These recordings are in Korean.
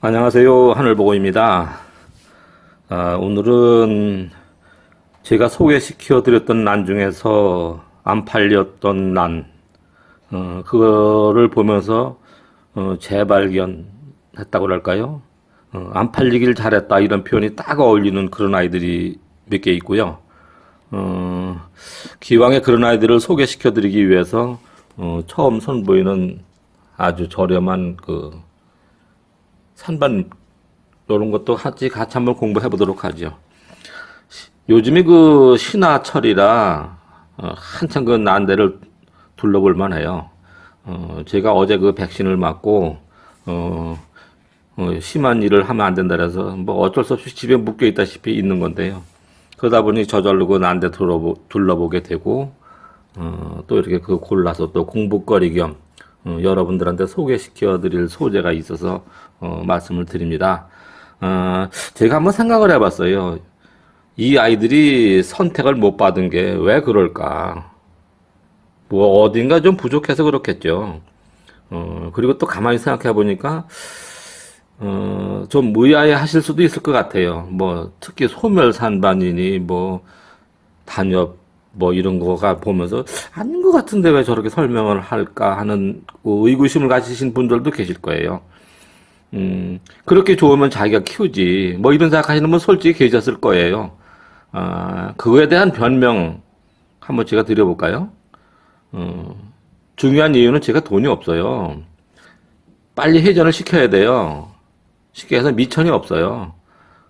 안녕하세요. 하늘보고입니다. 아, 오늘은 제가 소개시켜 드렸던 난 중에서 안 팔렸던 난, 어, 그거를 보면서, 어, 재발견했다고 할까요? 어, 안 팔리길 잘했다. 이런 표현이 딱 어울리는 그런 아이들이 몇 개 있고요. 어, 기왕에 그런 아이들을 소개시켜 드리기 위해서, 어, 처음 선보이는 아주 저렴한 그, 산반 이런 것도 같이 같이 한번 공부해 보도록 하죠. 요즘에 그 신화철이라 어, 한참 그 난데를 둘러볼 만해요. 어, 제가 어제 그 백신을 맞고 어, 어, 심한 일을 하면 안 된다 그래서 뭐 어쩔 수 없이 집에 묶여 있다시피 있는 건데요. 그러다 보니 저절로 그 난데 둘러보, 둘러보게 되고 어, 또 이렇게 그 골라서 또 공부거리 겸 어, 여러분들한테 소개시켜 드릴 소재가 있어서 어, 말씀을 드립니다. 어, 제가 한번 생각을 해봤어요. 이 아이들이 선택을 못 받은 게 왜 그럴까? 뭐 어딘가 좀 부족해서 그렇겠죠. 어, 그리고 또 가만히 생각해 보니까 어, 좀 의아해 하실 수도 있을 것 같아요. 뭐 특히 소멸 산반이니 뭐 단엽 뭐 이런 거가 보면서 아닌 것 같은데 왜 저렇게 설명을 할까 하는 그 의구심을 가지신 분들도 계실 거예요. 음, 그렇게 좋으면 자기가 키우지. 뭐 이런 생각하시는 분 솔직히 계셨을 거예요. 아, 그거에 대한 변명 한번 제가 드려볼까요? 어, 중요한 이유는 제가 돈이 없어요. 빨리 회전을 시켜야 돼요. 쉽게 해서 미천이 없어요.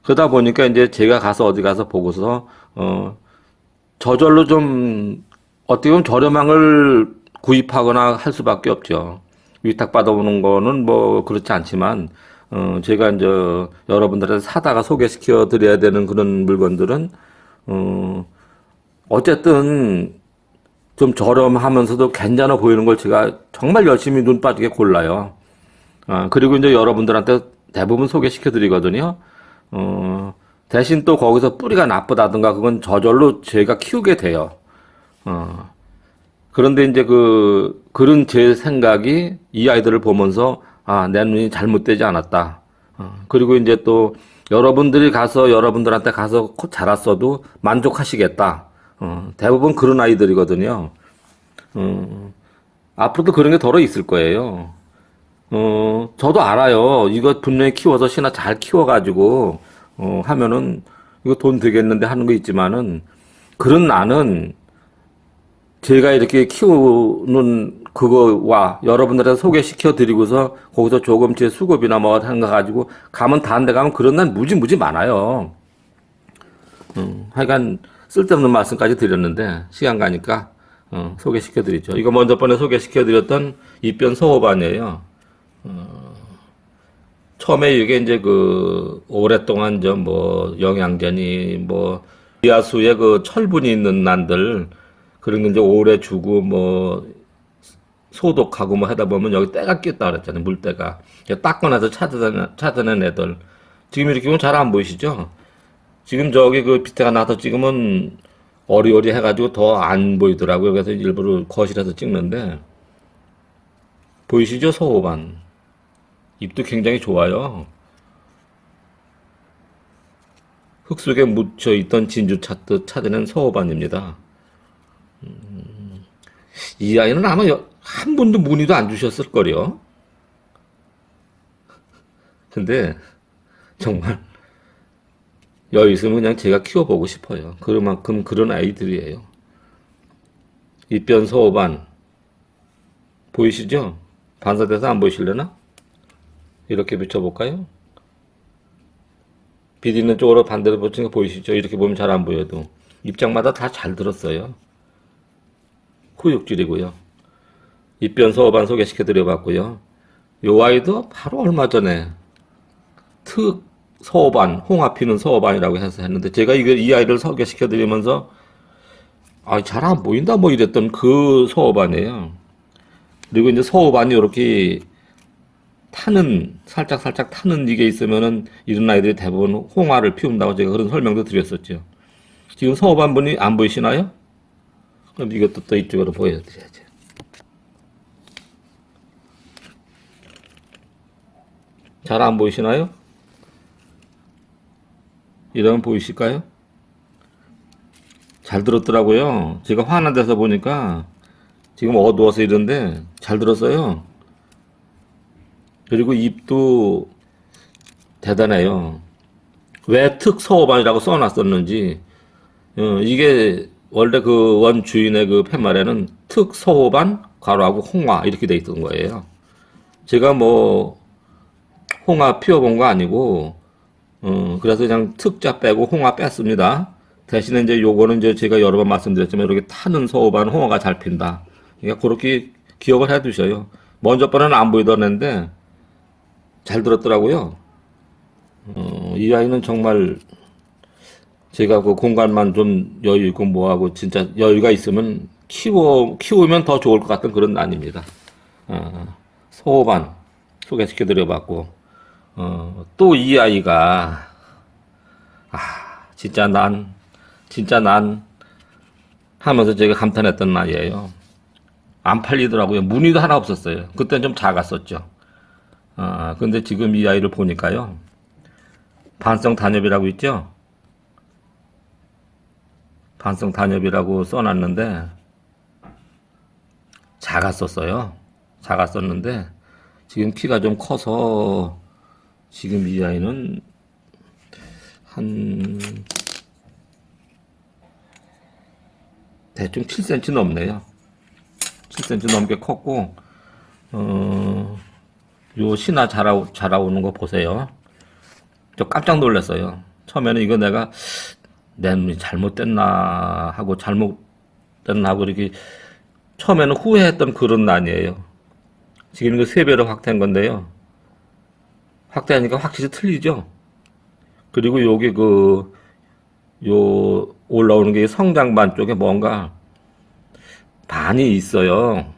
그러다 보니까 이제 제가 가서 어디 가서 보고서, 어, 저절로 좀 어떻게 보면 저렴한 걸 구입하거나 할 수밖에 없죠. 위탁 받아오는 거는 뭐 그렇지 않지만 어 제가 이제 여러분들한테 사다가 소개시켜 드려야 되는 그런 물건들은 어 어쨌든 좀 저렴하면서도 괜찮아 보이는 걸 제가 정말 열심히 눈 빠지게 골라요. 아 그리고 이제 여러분들한테 대부분 소개시켜 드리거든요. 어 대신 또 거기서 뿌리가 나쁘다든가 그건 저절로 제가 키우게 돼요. 어. 그런데 이제 그, 그런 제 생각이 이 아이들을 보면서, 아, 내 눈이 잘못되지 않았다. 어. 그리고 이제 또 여러분들이 가서 여러분들한테 가서 코 자랐어도 만족하시겠다. 어. 대부분 그런 아이들이거든요. 어. 앞으로도 그런 게 더러 있을 거예요. 어, 저도 알아요. 이거 분명히 키워서 신화 잘 키워가지고, 어, 하면은, 이거 돈 되겠는데 하는 거 있지만은, 그런 나는, 제가 이렇게 키우는 그거와 여러분들한테 소개시켜 드리고서, 거기서 조금 제 수급이나 뭐 하는 거 가지고, 가면 다른 데 가면 그런 난 무지무지 많아요. 음, 하여간, 쓸데없는 말씀까지 드렸는데, 시간 가니까, 어, 소개시켜 드리죠. 이거 먼저 번에 소개시켜 드렸던 입변 소호반이에요. 처음에 이게 이제 그 오랫동안 저 뭐 영양제니 뭐 이하수에 그 철분이 있는 난들 그런 게 이제 오래 주고 뭐 소독하고 뭐 하다 보면 여기 때가 꼈다 그랬잖아요 물때가. 닦고 나서 찾아낸 찾아낸 애들. 지금 이렇게 보면 잘 안 보이시죠? 지금 저기 그 밑에가 나서 찍으면 어리어리 해가지고 더 안 보이더라고요. 그래서 일부러 거실에서 찍는데 보이시죠? 소호반 입도 굉장히 좋아요. 흙 속에 묻혀 있던 진주 찾듯 찾아낸 서호반입니다. 음, 이 아이는 아마 여- 한 번도 문의도 안 주셨을 거요. 근데 정말 여기 있으면 그냥 제가 키워보고 싶어요. 그만큼 그런 아이들이에요. 입변 서호반 보이시죠? 반사돼서 안 보이실려나? 이렇게 비춰볼까요? 빛 있는 쪽으로 반대로 붙이는 거 보이시죠? 이렇게 보면 잘 안 보여도 입장마다 다 잘 들었어요. 후육질이고요. 입변 소 어반 소개시켜 드려봤고요. 요 아이도 바로 얼마 전에 특 소어반, 홍합 피는 소어반이라고 해서 했는데 제가 이거 이 아이를 소개시켜 드리면서 아, 잘 안 보인다 뭐 이랬던 그 소어반이에요. 그리고 이제 소어반이 이렇게 타는 살짝 살짝 타는 이게 있으면은 이런 아이들이 대부분 홍화를 피운다고 제가 그런 설명도 드렸었죠. 지금 한 분이 안 보이시나요? 그럼 이것도 또 이쪽으로 보여드려야죠. 잘 안 보이시나요? 이러면 보이실까요? 잘 들었더라고요. 제가 화난 데서 보니까 지금 어두워서 이런데 잘 들었어요. 그리고 입도 대단해요. 왜 특서호반이라고 써놨었는지 어, 이게 원래 그 원 주인의 그 팻말에는 특서호반 가로하고 홍화 이렇게 돼 있던 거예요. 제가 뭐 홍화 피워본 거 아니고 어, 그래서 그냥 특자 빼고 홍화 뺐습니다. 대신에 이제 요거는 이제 제가 여러 번 말씀드렸지만 이렇게 타는 서호반 홍화가 잘 핀다. 그러니까 그렇게 기억을 해 두셔요. 먼저 번에는 안 보이던 애인데 잘 들었더라고요. 어, 이 아이는 정말 제가 그 공간만 좀 여유 있고 뭐하고 진짜 여유가 있으면 키워, 키우면 더 좋을 것 같은 그런 난입니다. 어, 소호반 소개시켜 드려봤고, 어, 또 이 아이가, 아, 진짜 난, 진짜 난 하면서 제가 감탄했던 날이에요. 안 팔리더라고요. 무늬도 하나 없었어요. 그때는 좀 작았었죠. 아, 근데 지금 이 아이를 보니까요. 반성 단엽이라고 있죠? 반성 단엽이라고 써놨는데, 작았었어요. 작았었는데, 지금 키가 좀 커서, 지금 이 아이는 한, 대충 7cm 넘네요. 7cm 넘게 컸고, 어, 요 신화 자라, 자라오는 거 보세요. 저 깜짝 놀랐어요. 처음에는 이거 내가 내 눈이 잘못됐나 하고 잘못됐나 하고 이렇게 처음에는 후회했던 그런 난이에요. 지금 이거 세 배로 확대한 건데요. 확대하니까 확실히 틀리죠? 그리고 여기 그, 요, 올라오는 게 성장반 쪽에 뭔가 반이 있어요.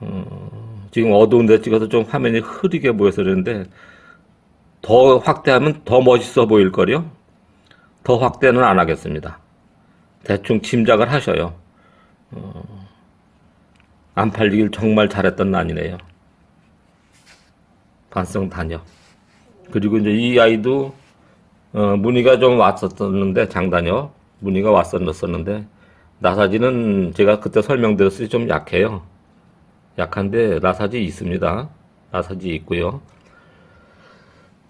어, 지금 어두운 데 찍어서 좀 화면이 흐리게 보여서 그러는데 더 확대하면 더 멋있어 보일 거요. 더 확대는 안 하겠습니다. 대충 짐작을 하셔요. 어, 안 팔리길 정말 잘했던 난이네요. 반성 다녀. 그리고 이제 이 아이도 어, 문의가 좀 왔었었는데 장단요. 문의가 왔었었는데 나사지는 제가 그때 설명드렸을 때 좀 약해요. 약한데 나사지 있습니다. 나사지 있고요.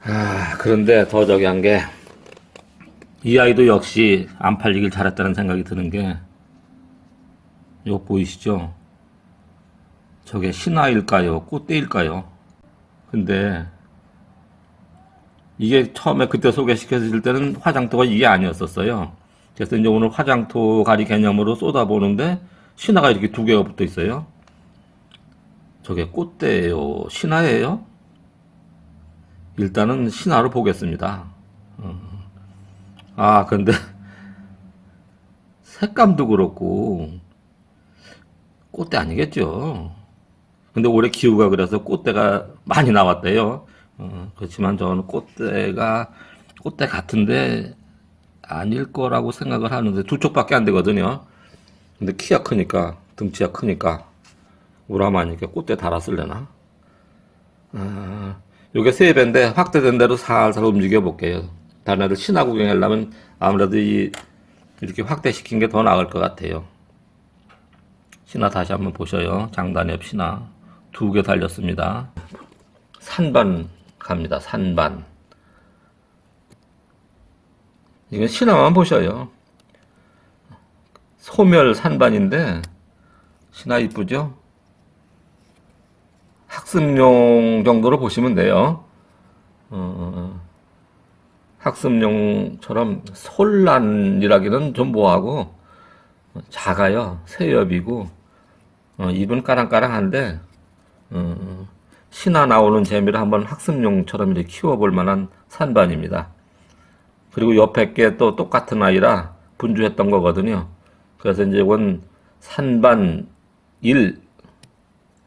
아, 그런데 더 저기 한 게, 이 아이도 역시 안 팔리길 잘했다는 생각이 드는 게, 이거 보이시죠? 저게 신화일까요? 꽃대일까요? 근데, 이게 처음에 그때 소개시켜줄 때는 화장토가 이게 아니었었어요. 그래서 이제 오늘 화장토 가리 개념으로 쏟아보는데, 신화가 이렇게 두 개가 붙어 있어요. 저게 꽃대예요? 신화예요? 일단은 신화로 보겠습니다. 어. 아, 근데 색감도 그렇고 꽃대 아니겠죠. 근데 올해 기후가 그래서 꽃대가 많이 나왔대요. 어, 그렇지만 저는 꽃대가 꽃대 같은데 아닐 거라고 생각을 하는데 두 쪽밖에 안 되거든요. 근데 키가 크니까 등치가 크니까 우라마니까 꽃대 달았을래나? 아, 요게 세 배인데 확대된 대로 살살 움직여 볼게요. 다른 애들 신화 구경하려면 아무래도 이 이렇게 확대시킨 게 더 나을 것 같아요. 신화 다시 한번 보셔요. 장단엽 신화 두 개 달렸습니다. 산반 갑니다. 산반. 이건 신화만 보셔요. 소멸 산반인데 신화 이쁘죠? 학습용 정도로 보시면 돼요. 어, 학습용처럼 솔란이라기는 좀 뭐하고 작아요. 새엽이고 어, 입은 까랑까랑한데 어, 신화 나오는 재미로 한번 학습용처럼 이렇게 키워볼 만한 산반입니다. 그리고 옆에 게 또 똑같은 아이라 분주했던 거거든요. 그래서 이제 이건 산반 1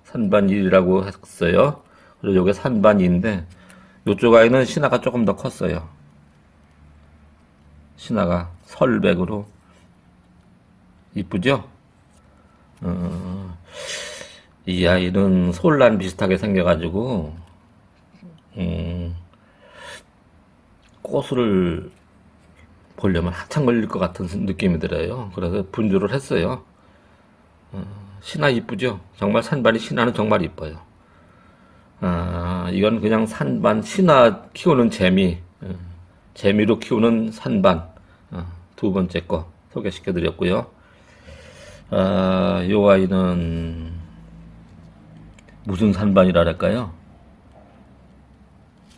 산반 1이라고 했어요. 그리고 이게 산반 2인데 이쪽 아이는 신화가 조금 더 컸어요. 신화가 설백으로 이쁘죠? 어, 이 아이는 솔란 비슷하게 생겨가지고 음, 꽃을 보려면 한참 걸릴 것 같은 느낌이 들어요. 그래서 분주를 했어요. 어, 신화 이쁘죠? 정말 산반이 신화는 정말 이뻐요. 아, 이건 그냥 산반, 신화 키우는 재미, 어, 재미로 키우는 산반, 어, 두 번째 거 소개시켜 드렸고요. 아, 요 아이는 무슨 산반이라 할까요?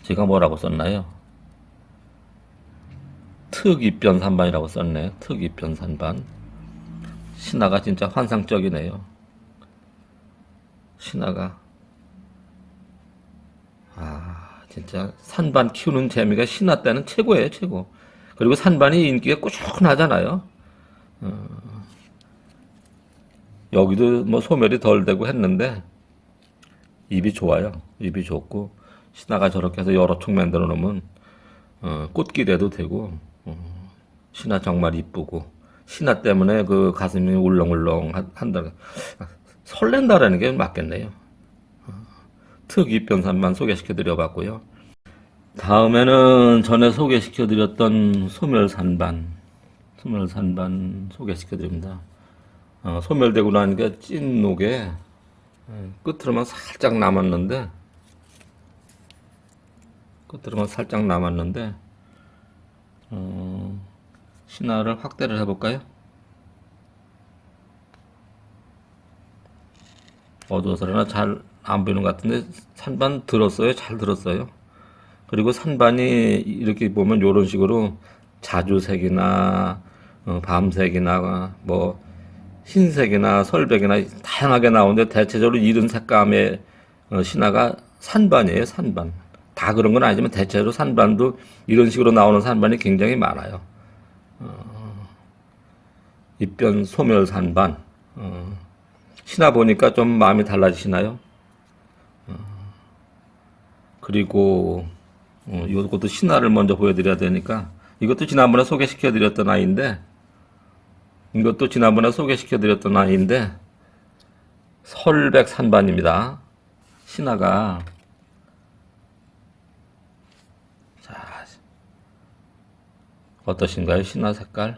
제가 뭐라고 썼나요? 특입변 산반이라고 썼네. 특입변 산반. 신화가 진짜 환상적이네요. 신화가. 아, 진짜 산반 키우는 재미가 신화 때는 최고예요, 최고. 그리고 산반이 인기가 꾸준하잖아요. 어, 여기도 뭐 소멸이 덜 되고 했는데 입이 좋아요. 입이 좋고 신화가 저렇게 해서 여러 촉 만들어 놓으면 어, 꽃길에도 되고 어, 신화 정말 이쁘고 신화 때문에 그 가슴이 울렁울렁 한- 한다. 설렌다라는 게 맞겠네요. 어, 특이변산만 소개시켜 드려 봤고요. 다음에는 전에 소개시켜 드렸던 소멸산반, 소멸산반 소개시켜 드립니다. 어, 소멸되고 나니까 찐 녹에 어, 끝으로만 살짝 남았는데 끝으로만 살짝 남았는데 어, 신화를 확대를 해볼까요? 어두워서나 잘 안 보이는 것 같은데 산반 들었어요? 잘 들었어요? 그리고 산반이 이렇게 보면 이런 식으로 자주색이나 어, 밤색이나 뭐 흰색이나 설백이나 다양하게 나오는데 대체적으로 이런 색감의 어, 신화가 산반이에요, 산반. 다 그런 건 아니지만 대체로 산반도 이런 식으로 나오는 산반이 굉장히 많아요. 어, 입변 소멸 산반. 어, 신화 보니까 좀 마음이 달라지시나요? 어, 그리고 어, 이것도 신화를 먼저 보여드려야 되니까 이것도 지난번에 소개시켜드렸던 아이인데 이것도 지난번에 소개시켜드렸던 아이인데 설백 산반입니다. 신화가 자 어떠신가요? 신화 색깔?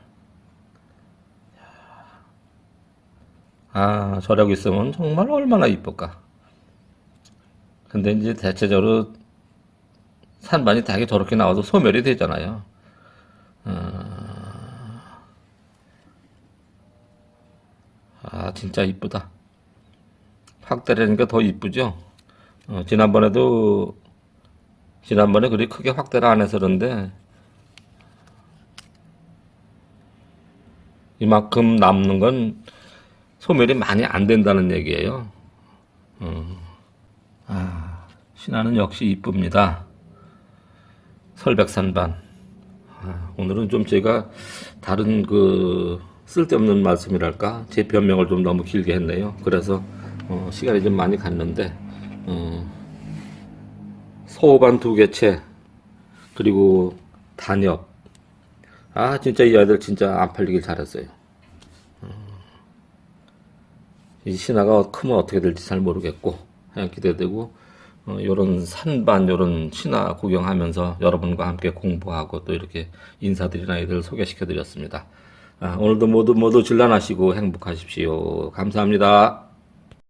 아 저러고 있으면 정말 얼마나 이쁠까. 근데 이제 대체적으로 산반이 되게 저렇게 나와도 소멸이 되잖아요. 아, 진짜 이쁘다. 확대라니까 더 이쁘죠? 어, 지난번에도, 지난번에 그리 크게 확대를 안 해서 그런데, 이만큼 남는 건 소멸이 많이 안 된다는 얘기예요. 어. 아, 신화는 역시 이쁩니다. 설백산반. 아, 오늘은 좀 제가 다른 그 쓸데없는 말씀이랄까 제 변명을 좀 너무 길게 했네요. 그래서 어, 시간이 좀 많이 갔는데 어, 소반 두 개체 그리고 단엽 아 진짜 이 아이들 진짜 안 팔리길 잘했어요. 어, 이 신화가 크면 어떻게 될지 잘 모르겠고 그냥 기대되고 어, 요런 산반 요런 신화 구경하면서 여러분과 함께 공부하고 또 이렇게 인사드린 아이들 소개시켜 드렸습니다. 아, 오늘도 모두 모두 질란하시고 행복하십시오. 감사합니다.